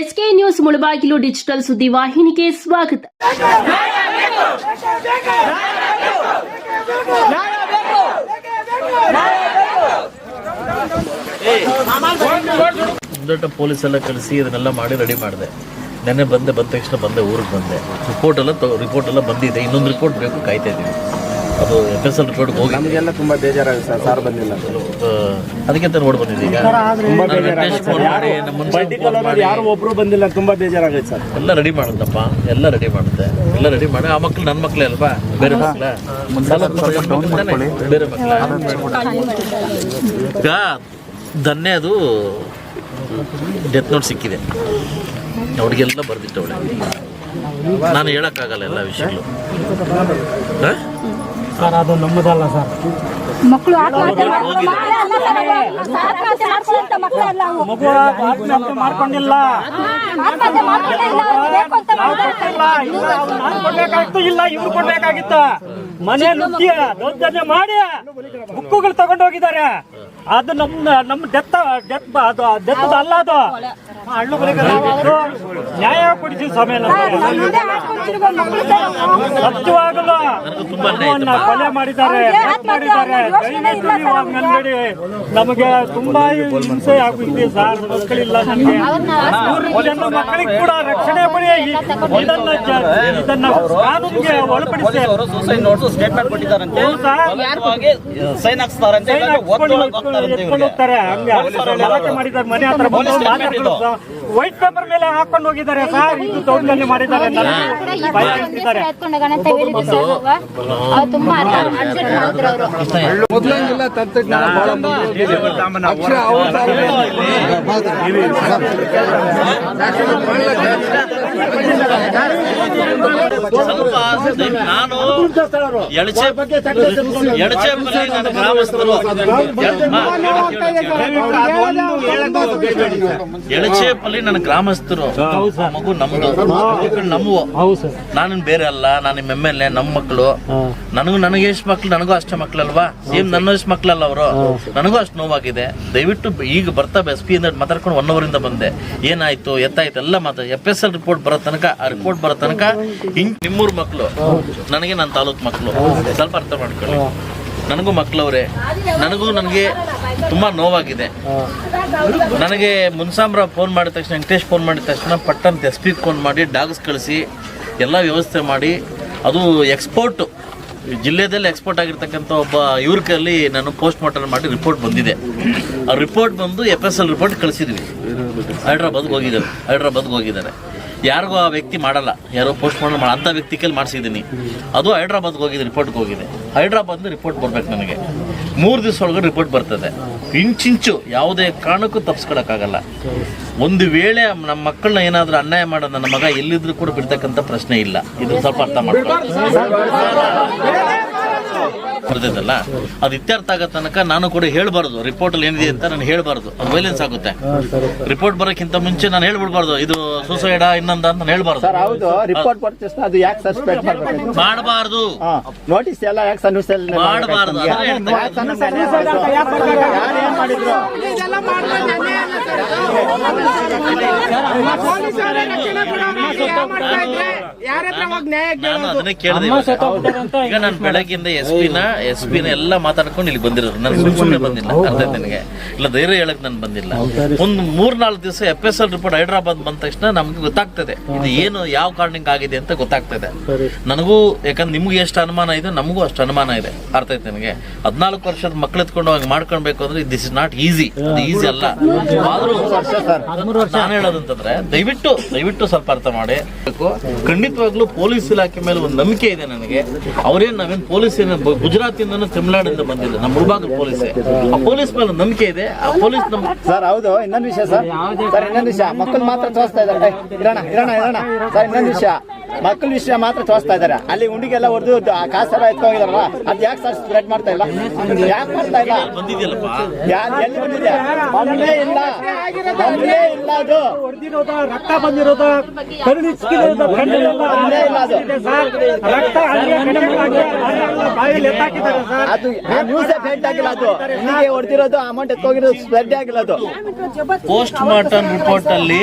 SK news Mulbagal digital ಸುದ್ದಿ ವಾಹಿನಿಗೆ ಸ್ವಾಗತ. ಮುಂದಟ ಪೊಲೀಸ್ ಎಲ್ಲ ಕಳಿಸಿ ಇದನ್ನೆಲ್ಲ ಮಾಡಿ ರೆಡಿ ಮಾಡಿದೆ. ನೆನ್ನೆ ಬಂದೆ, ಬಂದ ತಕ್ಷಣ ಬಂದೆ, ಊರಿಗೆ ಬಂದೆ. ರಿಪೋರ್ಟ್ ಎಲ್ಲ ರಿಪೋರ್ಟ್ ಎಲ್ಲ ಬಂದಿದೆ. ಇನ್ನೊಂದು ರಿಪೋರ್ಟ್ ಬೇಕು ಕಾಯ್ತಾ ಇದ್ದೀವಿ ಅದು ಎಫ್ ಎಸ್ ಎಲ್ ರಿಪೋರ್ಟ್ಗೆ ಹೋಗಿ. ನಮಗೆಲ್ಲ ತುಂಬ ಬೇಜಾರಾಗುತ್ತೆ ಸರ್ ಸಾರ್ ಬಂದಿಲ್ಲ. ಅದಕ್ಕೆ ಅಂತ ನೋಡಿ ಬಂದಿದ್ದೀವಿ ಈಗ. ತುಂಬಾ ನಾನು ವೆಂಕಟೇಶ್ ಫೋನ್ ಮಾಡಿ ಯಾರು ಒಬ್ರು ಬಂದಿಲ್ಲ ತುಂಬಾ ಬೇಜಾರಾಗುತ್ತೆ ಸರ್. ಎಲ್ಲ ರೆಡಿ ಮಾಡುತ್ತಪ್ಪ ಎಲ್ಲ ರೆಡಿ ಮಾಡುತ್ತೆ ಎಲ್ಲ ರೆಡಿ ಮಾಡಿ. ಆ ಮಕ್ಳು ನನ್ನ ಮಕ್ಳೇ ಅಲ್ವಾ? ಬೇರೆ ಮಕ್ಳ? ಬೇರೆ ಮಕ್ಳ? ಈಗ ಧನ್ಯ ಅದು ಡೆತ್ ನೋಟ್ ಸಿಕ್ಕಿದೆ. ಅವ್ರಿಗೆಲ್ಲ ಬರ್ದಿಟ್ಟವಳೆ. ನಾನು ಹೇಳೋಕ್ಕಾಗಲ್ಲ ಎಲ್ಲ ವಿಷಯಗಳು. ಹ? ಸರ್ ಅದು ನಮ್ಮದಲ್ಲ ಸರ್. ಮಕ್ಕಳು ಆತ್ಮಹತ್ಯೆ. ಮಗು ಮಾಡ್ಕೊಂಡಿಲ್ಲ. ಇಲ್ಲ ಇವ್ರು ಕೊಡ್ಬೇಕಾಗಿತ್ತು. ಮನೆ ನುಗ್ಗಿ ದೌರ್ಜನ್ಯ ಮಾಡಿ ಬುಕ್ಕುಗಳು ತಗೊಂಡು ಹೋಗಿದ್ದಾರೆ. ಅದು ನಮ್ಮ ನಮ್ಮ ಡೆತ್ ಡೆತ್ ಅದು ಡೆತ್ ಅಲ್ಲ ಅದು. ನ್ಯಾಯ ಕೊಡಿಸಿ ಸಮಯ ಸತ್ಯವಾಗಲು ಕೊಲೆ ಮಾಡಿದ್ದಾರೆ ಮಾಡಿದ್ದಾರೆ. ಅಂಗಡಿ. ನಮಗೆ ತುಂಬಾ ಹಿಂಸೆ ಆಗುತ್ತೆ ಸರ್. ಮಕ್ಕಳಿಲ್ಲ ನಮಗೆ. ಜನ ಮಕ್ಕಳಿಗೆ ಕೂಡ ರಕ್ಷಣೆ ಪಡೆಯ ಇದನ್ನ ಇದನ್ನ ಕಾನೂನಿಗೆ ಒಳಪಡಿಸಿ. ನೋಟ್ಸ್ ಸ್ಟೇಟ್ಮೆಂಟ್ ಕೊಟ್ಟಿದ್ದಾರಂತೆ? ಸೈನ್ ಹಾಕ್ಸ್ತಾರಂತೆ. ಹೋಗ್ತಾರಂತೆ ಇವ್ರಿಗೆ. ಮಾಡಿದ್ದಾರೆ ಮನೆ ಹತ್ರ ವೈಟ್ ಪೇಪರ್ ಮೇಲೆ ಹಾಕೊಂಡು ಹೋಗಿದ್ದಾರೆ ಸರ್ ಇದು ದೌರ್ಜನ್ಯ ಮಾಡಿದ್ದಾರೆ ನಾನು ಎಳಚೆ ಎಳಚೆ ನನ್ನ ಗ್ರಾಮಸ್ಥರು ಎಳಚೇಪಲ್ಲಿ ನನ್ನ ಗ್ರಾಮಸ್ಥರು ಮಗು ನಮ್ದು. ಮಕ್ಕಳು ನಮ್ಮವು ನಾನು ಬೇರೆ ಅಲ್ಲ ನಾನು ನಿಮ್ಮ ಎಂ ಎಲ್ ಎ ನಮ್ಮ ಮಕ್ಕಳು ನನಗೂ ನನಗೆ ಎಷ್ಟು ಮಕ್ಳು ನನಗೂ ಅಷ್ಟೇ ಮಕ್ಳಲ್ವಾ? ಸೇಮ್ ನನ್ನ ಎಷ್ಟು ಮಕ್ಳಲ್ಲ ಅವರು? ನನಗೂ ಅಷ್ಟು ನೋವಾಗಿದೆ. ದಯವಿಟ್ಟು ಈಗ ಬರ್ತಾ ಎಸ್ ಪಿ ಇಂದ ಮಾತಾಡ್ಕೊಂಡು ಒನ್ ಅವರಿಂದ ಬಂದೆ. ಏನಾಯ್ತು ಎತ್ತಾಯ್ತು ಎಲ್ಲ ಮಾತಾ ಎಫ್ ಎಸ್ ಎಲ್ ರಿಪೋರ್ಟ್ ಬರೋ ತನಕ ಆ ರಿಪೋರ್ಟ್ ಬರೋ ತನಕ ಹಿಂಗ್ ನಿಮ್ಮೂರ್ ಮಕ್ಕಳು ನನಗೆ ನನ್ನ ತಾಲೂಕ್ ಮಕ್ಕಳು ಸ್ವಲ್ಪ ಅರ್ಥ ಮಾಡ್ಕೊಳ್ಳಿ. ನನಗೂ ಮಕ್ಕಳವ್ರೆ ನನಗೂ ನನಗೆ ತುಂಬ ನೋವಾಗಿದೆ. ನನಗೆ ಮುನ್ಸಾಮ್ರ ಫೋನ್ ಮಾಡಿದ ತಕ್ಷಣ ವೆಂಕಟೇಶ್ ಫೋನ್ ಮಾಡಿದ ತಕ್ಷಣ ಪಟ್ಟಂತ ಎಸ್ ಪಿ ಫೋನ್ ಮಾಡಿ ಡಾಗ್ಸ್ ಕಳಿಸಿ ಎಲ್ಲ ವ್ಯವಸ್ಥೆ ಮಾಡಿ. ಅದು ಎಕ್ಸ್ಪೋರ್ಟು ಜಿಲ್ಲೆಯಲ್ಲಿ ಎಕ್ಸ್ಪೋರ್ಟ್ ಆಗಿರ್ತಕ್ಕಂಥ ಒಬ್ಬ ಇವ್ರ ಕೈಯಲ್ಲಿ ನಾನು ಪೋಸ್ಟ್ ಮಾರ್ಟಮ್ ಮಾಡಿ ರಿಪೋರ್ಟ್ ಬಂದಿದೆ. ಆ ರಿಪೋರ್ಟ್ ಬಂದು ಎಫ್ ಎಸ್ ಎಲ್ ರಿಪೋರ್ಟ್ ಕಳಿಸಿದ್ವಿ. ಹೈಡ್ರಾಬಾದ್ಗೆ ಹೋಗಿದ್ದಾರೆ ಹೈಡ್ರಾಬಾದ್ಗೆ ಹೋಗಿದ್ದಾರೆ. ಯಾರಿಗೂ ಆ ವ್ಯಕ್ತಿ ಮಾಡಲ್ಲ. ಯಾರೋ ಪೋಸ್ಟ್ ಮಾಡ ಅಂಥ ವ್ಯಕ್ತಿ ಕೈಲಿ ಮಾಡಿಸಿದ್ದೀನಿ. ಅದು ಹೈದ್ರಾಬಾದ್ಗೆ ಹೋಗಿದೆ ರಿಪೋರ್ಟ್ಗೆ ಹೋಗಿದೆ ಹೈದ್ರಾಬಾದ್ ರಿಪೋರ್ಟ್ ಬರ್ಬೇಕು ನನಗೆ. ಮೂರು ದಿವಸ ಒಳಗಡೆ ರಿಪೋರ್ಟ್ ಬರ್ತದೆ. ಇಂಚಿಂಚು ಯಾವುದೇ ಕಾರಣಕ್ಕೂ ತಪ್ಪಿಸ್ಕೊಳಕ್ಕಾಗಲ್ಲ ಒಂದು ವೇಳೆ ನಮ್ಮ ಮಕ್ಕಳನ್ನ ಏನಾದರೂ ಅನ್ಯಾಯ ಮಾಡೋ ನನ್ನ ಮಗ ಎಲ್ಲಿದ್ರು ಕೂಡ ಬಿಡ್ತಕ್ಕಂಥ ಪ್ರಶ್ನೆ ಇಲ್ಲ. ಇದು ಸ್ವಲ್ಪ ಅರ್ಥ ಮಾಡ್ಕೊಳ್ಳಿ. ಬರ್ತಿದ್ದಲ್ಲ ಅದು ಇತ್ಯರ್ಥ ಆಗೋ ತನಕ ನಾನು ಕೂಡ ಹೇಳ್ಬಾರ್ದು. ರಿಪೋರ್ಟ್ ಅಲ್ಲಿ ಏನಿದೆ ಅಂತ ನಾನು ಹೇಳ್ಬಾರ್ದು. ಅದು ವೈಲೆನ್ಸ್ ಆಗುತ್ತೆ. ರಿಪೋರ್ಟ್ ಬರೋಕ್ಕಿಂತ ಮುಂಚೆ ನಾನು ಹೇಳ್ಬಿಡ್ಬಾರ್ದು. ಇದು ಸೂಸೈಡ ಇನ್ನೊಂದ ಅಂತ ನಾನು ಹೇಳ್ಬಾರ್ದು. ಸರ್ ಹೌದು. ರಿಪೋರ್ಟ್ ತಕ್ಷಣ ಅದು ಯಾಕೆ ಸಸ್ಪೆಂಡ್ ಮಾಡ್ಬೇಕು? ಮಾಡಬಾರ್ದು. ನೋಟಿಸ್ ಎಲ್ಲ ಯಾಕೆ ಸನ್ನಿಸಲ್ ಮಾಡಬಾರ್ದು. ಯಾರು ಏನ್ ಮಾಡಿದ್ರು? ನಾನು ಅದನ್ನೇ ಕೇಳಿದೆ ಈಗ ನಾನು ಬೆಳಗ್ಗಿಂದ ಎಸ್ ಪಿನ ಎಸ್ ಪಿನ ಎಲ್ಲ ಮಾತಾಡ್ಕೊಂಡು ಇಲ್ಲಿ ಬಂದಿರೋರು. ನಾನು ಸುಮ್ ಸುಮ್ಮನೆ ಬಂದಿಲ್ಲ ಅರ್ಧ ನಿನಗೆ. ಇಲ್ಲ ಧೈರ್ಯ ಹೇಳಕ್ ನಾನು ಬಂದಿಲ್ಲ. ಒಂದು ಮೂರ್ ನಾಲ್ಕು ದಿವಸ F S L report Hyderabad ಬಂದ ತಕ್ಷಣ ನಮ್ಗೆ ಗೊತ್ತಾಗ್ತದೆ. ಇದು ಏನು ಯಾವ ಕಾರಣಕ್ಕೆ ಆಗಿದೆ ಅಂತ ಗೊತ್ತಾಗ್ತದೆ. ನನಗೂ ಯಾಕಂದ್ರೆ ನಿಮ್ಗೆ ಎಷ್ಟು ಅನುಮಾನ ಇದೆ ನಮಗೂ ಅಷ್ಟು ಅನುಮಾನ ಇದೆ. ಅರ್ಥ ಆಯ್ತು ನನಗೆ ಹದಿನಾಲ್ಕು ವರ್ಷದ ಮಕ್ಳು ಎತ್ಕೊಂಡು ಹೋಗಿ ಮಾಡ್ಕೊಳ್ಬೇಕು ಅಂದ್ರೆ ದಿಸ್ ಇಸ್ ನಾಟ್ ಈಸಿ ಅದು ಈಸಿ ಅಲ್ಲ. ನಾನು ಹೇಳೋದಂತಂದ್ರೆ ದಯವಿಟ್ಟು ದಯವಿಟ್ಟು ಸ್ವಲ್ಪ ಅರ್ಥ ಮಾಡಿ. ಖಂಡಿತವಾಗ್ಲೂ ಪೊಲೀಸ್ ಇಲಾಖೆ ಮೇಲೆ ಒಂದು ನಂಬಿಕೆ ಇದೆ ನನಗೆ. ಅವ್ರೇನ್ ನಾವೇನ್ ಪೊಲೀಸ್ ಏನ ಗುಜರಾತಿಂದ ತಮಿಳ್ನಾಡಿಂದ ಬಂದಿಲ್ಲ ನಮ್ಮ ಮುಳಬಾಗ ಪೊಲೀಸ್. ಆ ಪೊಲೀಸ್ ಮೇಲೆ ನಂಬಿಕೆ ಇದೆ. ಆ ಪೊಲೀಸ್ ನಮ್ ಸರ್ ಹೌದು ಇನ್ನೊಂದು ವಿಷಯ ಸರ್. ಸರ್ ಇನ್ನೊಂದು ವಿಷಯ. ಮಕ್ಕಳು ಮಾತ್ರ ತೋರಿಸ್ತಾ ಇದ್ದಾರೆ. ಇರೋಣ ಇರೋಣ ಇರೋಣ. ಸರ್ ಇನ್ನೊಂದು ವಿಷಯ. ಮಕ್ಕಳ ವಿಷಯ ಮಾತ್ರ ತೋರಿಸ್ತಾ ಇದ್ದಾರೆ. ಅಲ್ಲಿ ಉಂಡಿಗೆಲ್ಲ ಹೊಡೆದು ಕಾಸೆಲ್ಲ ಎತ್ಕೊಂಡಿದಾರಲ್ಲ ಅದ್ ಯಾಕೆ ಸರ್ ಸ್ಪ್ರೆಡ್ ಮಾಡ್ತಾ ಇಲ್ಲ? ಯಾಕೆ ಮಾಡ್ತಾ ಇಲ್ಲ? ಎಲ್ಲಿ ಬಂದಿದೆ? ಬಂದೇ ಇಲ್ಲ. ಬಂದೇ ಇಲ್ಲ ಅದು. ರಕ್ತ ಬಂದಿರೋದು ಕಣ್ಣಲ್ಲೆಲ್ಲ ಇಲ್ಲ ಅದು ರಕ್ತ ಅದು ನ್ಯೂಸೇ ಫೇಂಟ್ ಆಗಿಲ್ಲ ಅದು. ಹೀಗೆ ಹೊಡೆದಿರೋದು ಅಮೌಂಟ್ ಎತ್ತೋಗಿರೋದು ಸ್ಪ್ರೆಡ್ ಆಗಿಲ್ಲ ಅದು. ಪೋಸ್ಟ್ ಮಾರ್ಟಮ್ ರಿಪೋರ್ಟ್ ಅಲ್ಲಿ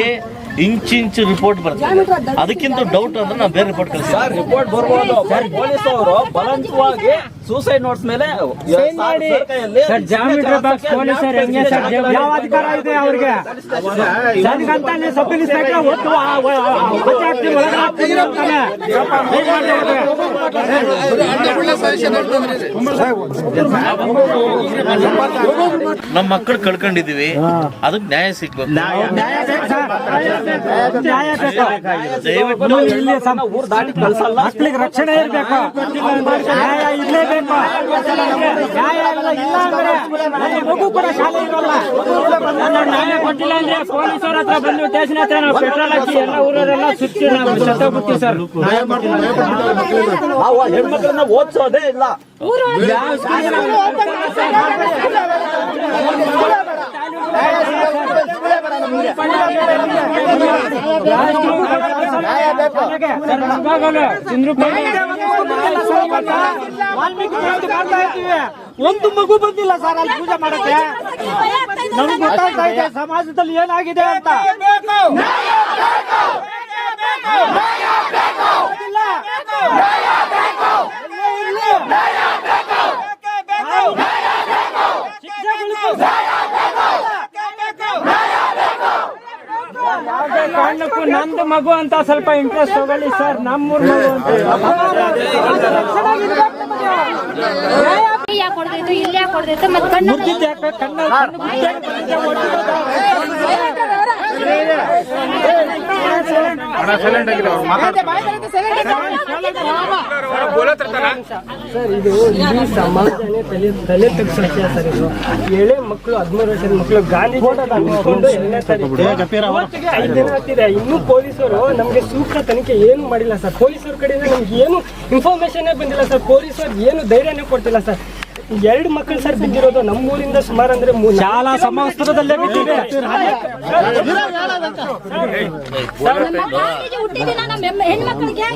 ಇಂಚಿಂಚು ರಿಪೋರ್ಟ್ ಬರ್ತದೆ ಅದಕ್ಕಿಂತ ಡೌಟ್ ಅಂದ್ರೆ ನಾವು ಬೇರೆ ರಿಪೋರ್ಟ್ ಕಳಿಸ್ತೀವಿ ಸರ್ ರಿಪೋರ್ಟ್ ಬರ್ಬೋದು ಪೊಲೀಸ್ ಅವರು ಬಲವಂತವಾಗಿ ಸೂಸೈಡ್ ನೋಟ್ಸ್ ಮೇಲೆ ಸರ್ ಕೈಯಲ್ಲಿ ಸರ್ ಜಾಮಿಟ್ರಿ ಬಾಕ್ಸ್ ಹೆಂಗೆ ಯಾವ ಅಧಿಕಾರ ಇದೆ ಅವ್ರಿಗೆ ಸಬ್ ಇನ್ಸ್ಪೆಕ್ಟರ್ ಒತ್ತು ಒಳಗೆ? ನಮ್ಮ ಮಕ್ಕಳು ಕಳ್ಕೊಂಡಿದೀವಿ ಅದಕ್ಕೆ ನ್ಯಾಯ ಸಿಗ್ಬೇಕು ನ್ಯಾಯ ಸರ್. ಮಕ್ಕಳಿಗೆ ರಕ್ಷಣೆ ಇರಬೇಕು ನ್ಯಾಯ ಇರ್ಲೇಬೇಕು ನ್ಯಾಯ ಇಲ್ಲ ಇಲ್ಲ ಅಂದ್ರೆ ಶಾಲೆ ಇರಲ್ಲ ನ್ಯಾಯ ಕೊಟ್ಟಿಲ್ಲ ಅಂದ್ರೆ ಪೊಲೀಸರ ಹತ್ರ ಬಂದು ಹತ್ರ ನಾವು ಪೆಟ್ರೋಲ್ ಹಾಕಿ ಎಲ್ಲ ಊರವರೆಲ್ಲ ಸುತ್ತಿ ನಾವು ಸರ್ ಹೆಣ್ಮಕ್ಳನ್ನ ಓದಿಸೋದೇ ಇಲ್ಲ ಯಾವ ವಾಲ್ಮೀಕಿ ಮಾಡ್ತಾ ಇರ್ತೀವಿ. ಒಂದು ಮಗು ಬಂದಿಲ್ಲ ಸರ್ ಅಲ್ಲಿ ಪೂಜೆ ಮಾಡಕ್ಕೆ ನಮ್ಗೆ ಗೊತ್ತಾಗ್ತಾ ಇದೆ ಸಮಾಜದಲ್ಲಿ ಏನಾಗಿದೆ ಅಂತ. ಶಿಕ್ಷೆ ಕೊಡಿಸು. ಯಾವುದೇ ಕಾರಣಕ್ಕೂ ನಂದು ಮಗು ಅಂತ ಸ್ವಲ್ಪ ಇಂಟ್ರೆಸ್ಟ್ ತಗೊಳ್ಳಿ ಸರ್ ನಮ್ಮೂರ್ ಮಗು ಅಂತ ಕಣ್ಣು ಕಣ್ಣ ಸರ್, ಇದು ಇಡೀ ಸಮಾಜನೇ ತಲೆ ತಲೆ ತಗ್ಸೋ ವಿಷಯ ಸರ್, ಇದು ಎಳೆ ಮಕ್ಕಳು ಹದಿಮೂರು ವರ್ಷದ ಮಕ್ಕಳು ಗಾಂಧಿ ಎರಡನೇ ತಾರೀಕು ಐದು ದಿನ ಆಗ್ತಿದೆ ಇನ್ನೂ ಪೊಲೀಸರು ನಮಗೆ ಸೂಕ್ತ ತನಿಖೆ ಏನು ಮಾಡಿಲ್ಲ ಸರ್. ಪೊಲೀಸರ ಕಡೆಯಿಂದ ನಮ್ಗೆ ಏನು ಇನ್ಫಾರ್ಮೇಶನ್ ಬಂದಿಲ್ಲ ಸರ್. ಪೊಲೀಸರು ಏನು ಧೈರ್ಯನೇ ಕೊಡ್ತಿಲ್ಲ ಸರ್. ಎರಡು ಮಕ್ಕಳು ಸರ್ ಬಿದ್ದಿರೋದು ನಮ್ಮೂರಿಂದ ಸುಮಾರು ಅಂದ್ರೆ ಶಾಲಾ ಸಮವಸ್ತ್ರದಲ್ಲೇ ಬಿದ್ದಿದೆ. ಹೆಣ್ಮಕ್ಳಿಗೆ.